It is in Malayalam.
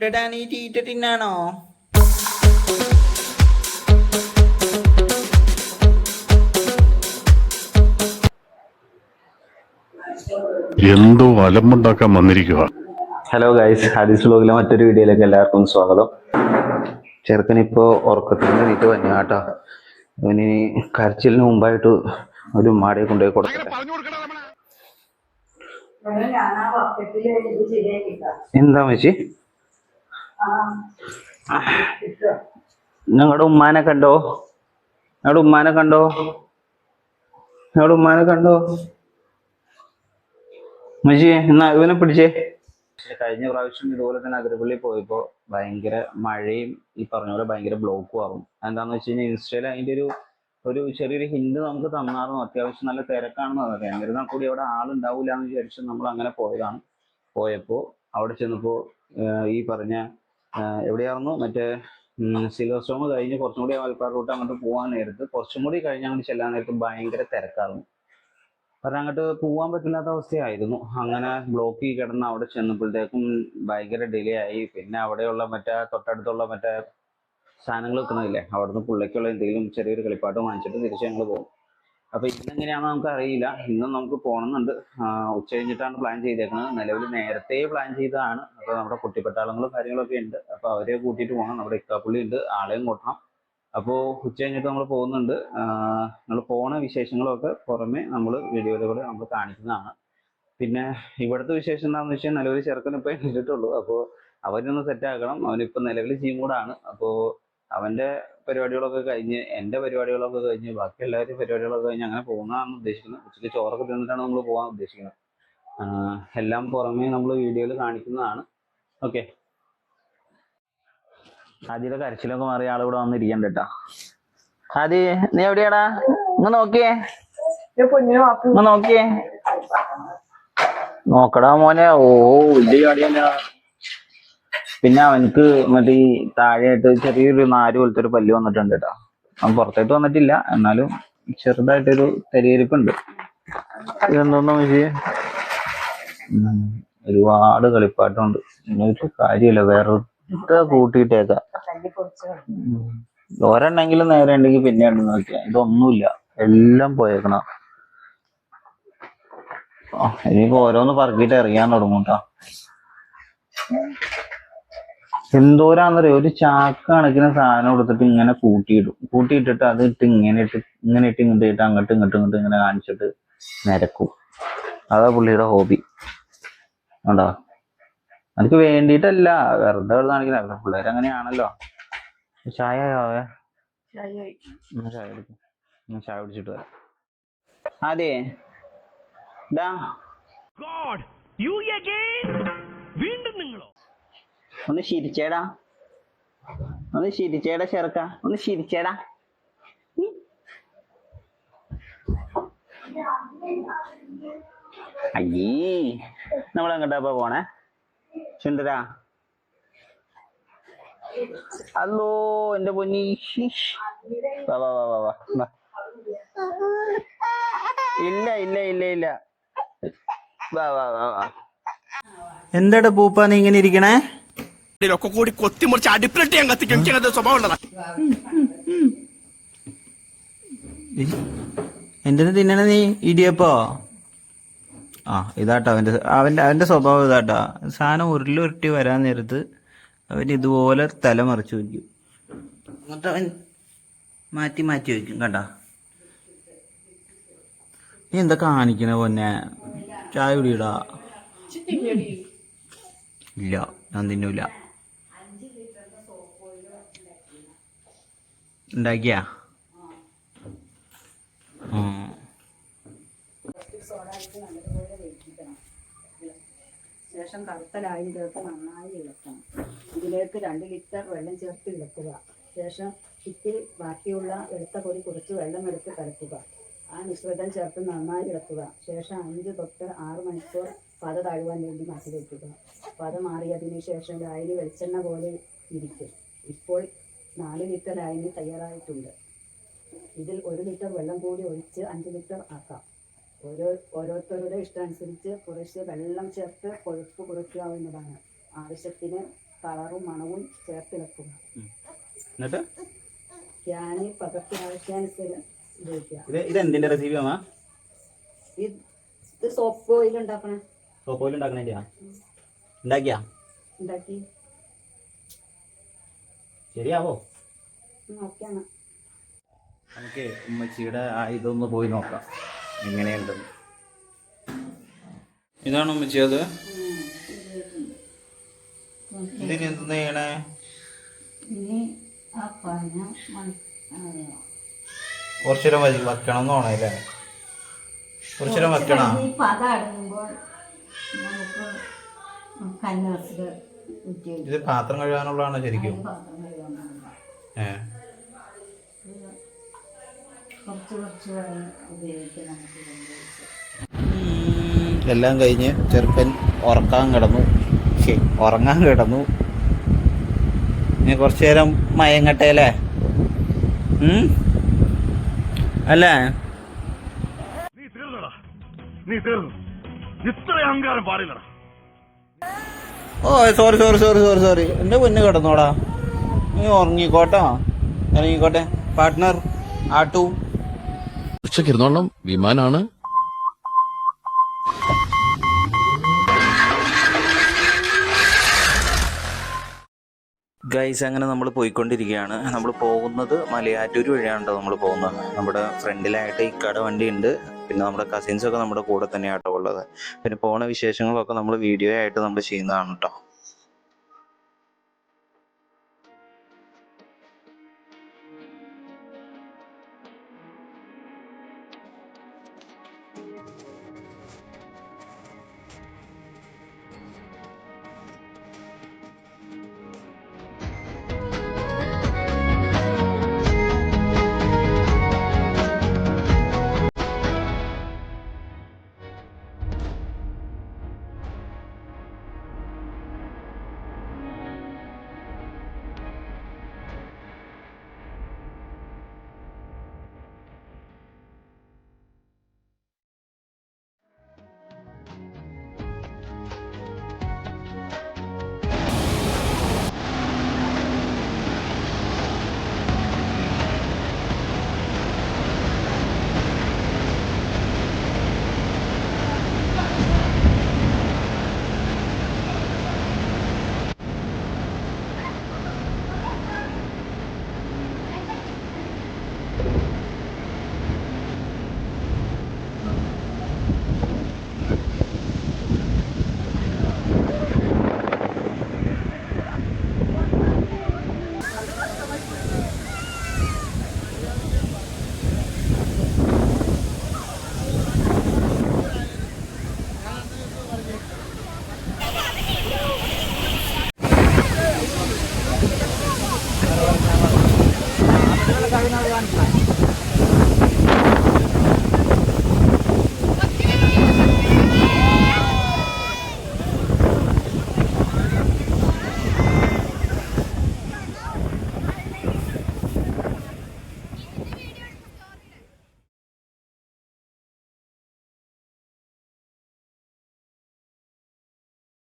ഇടടാ നീ തീറ്റ തിന്നാണോ എന്തോ അലമ്പുണ്ടാക്കാൻ വന്നിരിക്കുക ഹലോ ഗൈസ് ഹാദീസ് വ്ലോഗിലെ മറ്റൊരു വീഡിയോയിലേക്ക് എല്ലാവർക്കും സ്വാഗതം. ചെറുക്കനിപ്പോൾ ഉറക്കത്തിൽ നിന്ന് നീട്ട് വന്നു കേട്ടോ. അവന് കരച്ചിലിന് മുമ്പായിട്ട് ഒരു മാടിയെ കൊണ്ടുപോയി കൊടുക്കട്ടെ എന്താ വെച്ചി ഞങ്ങളുടെ ഉമ്മാനെ കണ്ടോ? ഞങ്ങളുടെ ഉമ്മാനെ കണ്ടോ? ഞങ്ങളുടെ ഉമ്മാനെ കണ്ടോ? മജി എന്നാ ഇവനെ പിടിച്ചേ. കഴിഞ്ഞ പ്രാവശ്യം ഇതുപോലെ തന്നെ അതിരപ്പള്ളി പോയപ്പോ ഭയങ്കര മഴയും ഈ പറഞ്ഞ പോലെ ഭയങ്കര ബ്ലോക്കും ആവും. എന്താന്ന് വെച്ച് കഴിഞ്ഞാൽ ഇൻസ്റ്റയിൽ അതിന്റെ ഒരു ഒരു ചെറിയൊരു ഹിന്റ് നമുക്ക് തന്നായിരുന്നു. അത്യാവശ്യം നല്ല തിരക്കാണെന്ന് അറിയാം എന്നിരുന്നാൽ കൂടി അവിടെ ആളുണ്ടാവില്ല എന്ന് വിചാരിച്ച് നമ്മൾ അങ്ങനെ പോയതാണ്. പോയപ്പോ അവിടെ ചെന്നപ്പോ ഈ പറഞ്ഞ എവിടെയായിരുന്നു? മറ്റേ സിൽവർ സ്റ്റോം കഴിഞ്ഞ് കുറച്ചും കൂടി വൽപ്പാട് റൂട്ട് അങ്ങോട്ട് പോകാൻ നേരത്ത് കുറച്ചും കൂടി കഴിഞ്ഞ് അങ്ങോട്ട് ചെല്ലാൻ നേരത്ത് ഭയങ്കര തിരക്കായിരുന്നു. കാരണം അങ്ങോട്ട് പോകാൻ പറ്റില്ലാത്ത അവസ്ഥയായിരുന്നു. അങ്ങനെ ബ്ലോക്ക് ചെയ്ത് കിടന്ന് അവിടെ ചെന്നപ്പോഴത്തേക്കും ഭയങ്കര ഡിലേ ആയി. പിന്നെ അവിടെയുള്ള മറ്റേ തൊട്ടടുത്തുള്ള മറ്റേ സാധനങ്ങൾ വെക്കണമില്ലേ അവിടുന്ന് പുള്ളിക്കുള്ള എന്തെങ്കിലും ചെറിയൊരു കളിപ്പാട്ട് വാങ്ങിച്ചിട്ട് തിരിച്ച് ഞങ്ങൾ പോകും അപ്പൊ ഇന്നെങ്ങനെയാണെന്ന് നമുക്ക് അറിയില്ല ഇന്നും നമുക്ക് പോകണമെന്നുണ്ട് ഉച്ച കഴിഞ്ഞിട്ടാണ് പ്ലാൻ ചെയ്തേക്കുന്നത് നിലവിൽ നേരത്തെ പ്ലാൻ ചെയ്തതാണ്. അപ്പൊ നമ്മുടെ കുട്ടിപ്പട്ടാളങ്ങളും കാര്യങ്ങളൊക്കെ ഉണ്ട്. അപ്പൊ അവരെ കൂട്ടിയിട്ട് പോകണം നമ്മുടെ ഇക്കാപ്പുള്ളി ഉണ്ട് ആളെയും കൂട്ടണം. അപ്പോൾ ഉച്ച കഴിഞ്ഞിട്ട് നമ്മൾ പോകുന്നുണ്ട്. നമ്മൾ പോണ വിശേഷങ്ങളൊക്കെ പുറമെ നമ്മൾ വീഡിയോയിലൂടെ നമ്മൾ കാണിക്കുന്നതാണ്. പിന്നെ ഇവിടുത്തെ വിശേഷം എന്താണെന്ന് വെച്ചാൽ നിലവിൽ ചെറുക്കൻ ഇപ്പോൾ എഴുതിയിട്ടുള്ളൂ അപ്പോൾ അവനൊന്ന് സെറ്റ് ആക്കണം. അവനിപ്പോൾ നിലവിൽ കൂടാണ്. അപ്പോൾ അവന്റെ പരിപാടികളൊക്കെ കഴിഞ്ഞ് എന്റെ പരിപാടികളൊക്കെ കഴിഞ്ഞ് ബാക്കി എല്ലാവരും പരിപാടികളൊക്കെ കഴിഞ്ഞ് അങ്ങനെ പോകുന്നതാണ് ഉദ്ദേശിക്കുന്നത് ഉച്ചയ്ക്ക് ചോറൊക്കെ തിന്നിട്ടാണ് നമ്മൾ പോകാൻ ഉദ്ദേശിക്കുന്നത്. എല്ലാം പുറമേ നമ്മൾ വീഡിയോയിൽ കാണിക്കുന്നതാണ്. ഓക്കെ. ആദ്യത്തെ കരച്ചിലൊക്കെ മാറി ആൾ ഇവിടെ വന്നിരിക്കണ്ട കേട്ടാ. ആദ്യ നീ എവിടെയാടാ? ഇങ്ങ് നോക്കിയേ. ഇങ്ങ് നോക്കിയേ. നോക്കടാ മോനെ. ഓ വലിയ കാടിയല്ല പിന്നെ അവനക്ക് മറ്റേ ഈ താഴെയായിട്ട് ചെറിയൊരു നാര് പോലത്തെ ഒരു പല്ല് വന്നിട്ടുണ്ട് കേട്ടോ അവൻ പുറത്തായിട്ട് വന്നിട്ടില്ല. എന്നാലും ചെറുതായിട്ടൊരു തെരിയിരിപ്പുണ്ട്. ഇതെന്തോന്നു ഒരുപാട് കളിപ്പാട്ടുണ്ട് ഒരു കാര്യമില്ല. വേറെ കൂട്ടിയിട്ടേക്ക. ഒരെണ്ണെങ്കിലും നേരെ ഉണ്ടെങ്കിൽ പിന്നെ ഉണ്ട് നോക്കിയാ ഇതൊന്നുമില്ല. എല്ലാം പോയേക്കണ. ഇനിയിപ്പോ ഓരോന്ന് പറക്കിട്ട് എറിയാൻ തുടങ്ങും കേട്ടോ എന്തോരാന്നറിയോ? ഒരു ചാക്ക് കണക്കിന് സാധനം എടുത്തിട്ട് ഇങ്ങനെ കൂട്ടിയിടും. കൂട്ടിയിട്ടിട്ട് അത് ഇട്ട് ഇങ്ങനെ ഇട്ട് ഇങ്ങനെ ഇട്ട് ഇങ്ങോട്ട് ഇട്ട് അങ്ങോട്ട് ഇങ്ങോട്ട് ഇങ്ങോട്ട് ഇങ്ങനെ കാണിച്ചിട്ട് നിരക്കും. അതാ പുള്ളിയുടെ ഹോബി. ഉണ്ടോ എനിക്ക് വേണ്ടിയിട്ടല്ല. വെറുതെ വെറുതെ കാണിക്കില്ല. പിള്ളേർ അങ്ങനെയാണല്ലോ. ചായ ആവേ ചായ ചായ കുടിച്ചിട്ട് വരാം. അതെ ഗോഡ് യു അഗൈൻ വീണ്ടും നിങ്ങളോ? ഒന്ന് ചിരിച്ചേടാ ഒന്ന് ചിരിച്ചേടാ ചെറുക്ക. ഒന്ന് ചിരിച്ചേടാ ഉം. അയ്യേ നമ്മൾ എങ്ങോട്ടാ പോണേ? ചുണ്ടരാ. അല്ലോ എന്റെ പൊന്നി. വാ വാ വാ വാ വാ. ഇല്ല ഇല്ല ഇല്ല ഇല്ല. വാ വാ വാ വാ. എന്താടാ പൂപ്പ നീ ഇങ്ങനെ ഇരിക്കണേ? ഇതിലൊക്കെ കൂടി കൊത്തിമുറിച്ച് അടിപ്പിലിട്ട് ഞാൻ കത്തിക്കും. എനിക്ക് അങ്ങനത്തെ സ്വഭാവം ഉള്ളതാ. എന്തിനു തിന്നണ നീ? ഇടിയപ്പോ? ആ ഇതാട്ടോ അവന്റെ അവന്റെ അവന്റെ സ്വഭാവം ഇതാട്ടോ. സാധനം ഉരുളി ഉരുട്ടി വരാൻ നേരത്ത് അവൻ ഇതുപോലെ തല മറിച്ചു വയ്ക്കും. എന്നിട്ട് അവൻ മാറ്റി മാറ്റി വയ്ക്കും കണ്ട? നീ എന്താ കാണിക്കണ പൊന്നെ? ചായ കുടിയിടാ. ഇല്ല ഞാൻ തിന്നൂല. ഉണ്ടാക്കിയാ. ശേഷം കറുത്ത ലായനി ചേർത്ത് നന്നായി ഇളക്കണം. ഇതിലേക്ക് രണ്ട് ലിറ്റർ വെള്ളം ചേർത്ത് ഇളക്കുക. ശേഷം ഇത്തിരി ബാക്കിയുള്ള വെളുത്ത പൊടി കുറച്ച് വെള്ളം എടുത്ത് കലക്കുക. ആ മിശ്രിതം ചേർത്ത് നന്നായി ഇളക്കുക. ശേഷം അഞ്ച് തൊട്ട് ആറ് മണിക്കൂർ പത താഴുവാൻ വേണ്ടി മാറ്റി വയ്ക്കുക. പത മാറിയതിനു ശേഷം ലായനി വെളിച്ചെണ്ണ പോലെ ഇരിക്കും. ഇപ്പോൾ നാല് ലിറ്റർ ലായനി തയ്യാറായിട്ടുണ്ട്. ഇതിൽ ഒരു ലിറ്റർ വെള്ളം കൂടി ഒഴിച്ച് അഞ്ച് ലിറ്റർ ആക്കാം. ഓരോ ഓരോരുത്തരുടെ ഇഷ്ടമനുസരിച്ച് കുറച്ച് വെള്ളം ചേർത്ത് കൊഴുപ്പ് കുറയ്ക്കാവുന്നതാണ്. ആവശ്യത്തിന് കളറും മണവും ചേർത്തിളക്കുക. എന്നിട്ട്? ക്യാന് പകർത്തി ആവശ്യാനുസരിച്ച് ഉപയോഗിക്കുക ഇത് എന്തിന്റെ റെസിപ്പി ഇത് സോപ്പ് ഓയിൽ ഉണ്ടാക്കണ. സോപ്പ് ഓയിൽ ഉണ്ടാക്കണേന്റെയാ ഉണ്ടാക്കിയാ? ഉണ്ടാക്കി. ശരിയാവോ? നമുക്ക് ഉമ്മച്ചിയുടെ ആ ഇതൊന്ന് പോയി നോക്കാം. എങ്ങനെയുണ്ടെന്ന് ഇതാണ് ഉമ്മച്ചി അത്? ഇതിന് എന്തെന്ന് ചെയ്യണേ? ഇനി ആ പന കുറച്ചുനേരം വെ- വെക്കണം എന്ന് തോന്നല്ലേ കുറച്ചുനേരം വെക്കണം ഈ പത നമുക്ക് കന്നസുകൾ ഊറ്റി ഇത് പാത്രം കഴുകാനുള്ളതാണോ ശരിക്കും? ഏഹ് കുറച്ച് കുറച്ച് വെള്ളം ഉപയോഗിച്ച് നമുക്ക് എല്ലാം കഴിഞ്ഞ് ചെറുപ്പൻ ഉറക്കാൻ കിടന്നു. ശേ ഉറങ്ങാൻ കിടന്നു. ഇനി കുറച്ചു നേരം മയങ്ങട്ടെ അല്ലേ? അല്ലേ? നീ തീർന്നടാ. നീ തീർന്നു. ഇത്ര അഹങ്കാരം പാടില്ലടാ. ഓ sorry sorry sorry sorry sorry എന്റെ പൊന്ന് കിടന്നോടാ. നീ ഉറങ്ങിക്കോട്ടോ. ഇറങ്ങിക്കോട്ടെ. പാർട്ട്ണർ ആട്ടു. ഉച്ചയ്ക്ക് ഇരുന്നോളം വിമാനാണ്. ഗൈസ് അങ്ങനെ നമ്മൾ പോയിക്കൊണ്ടിരിക്കുകയാണ്. നമ്മൾ പോകുന്നത് മലയാറ്റൂർ വഴിയാണ് നമ്മൾ പോകുന്നത്. നമ്മുടെ ഫ്രണ്ടിലായിട്ട് ഇക്കട വണ്ടി ഉണ്ട് പിന്നെ നമ്മുടെ കസിൻസ് ഒക്കെ നമ്മുടെ കൂടെ തന്നെയാട്ടോ ഉള്ളത്. പിന്നെ പോണ വിശേഷങ്ങളൊക്കെ നമ്മൾ വീഡിയോ ആയിട്ട് നമ്മൾ ചെയ്യുന്നതാണ് കേട്ടോ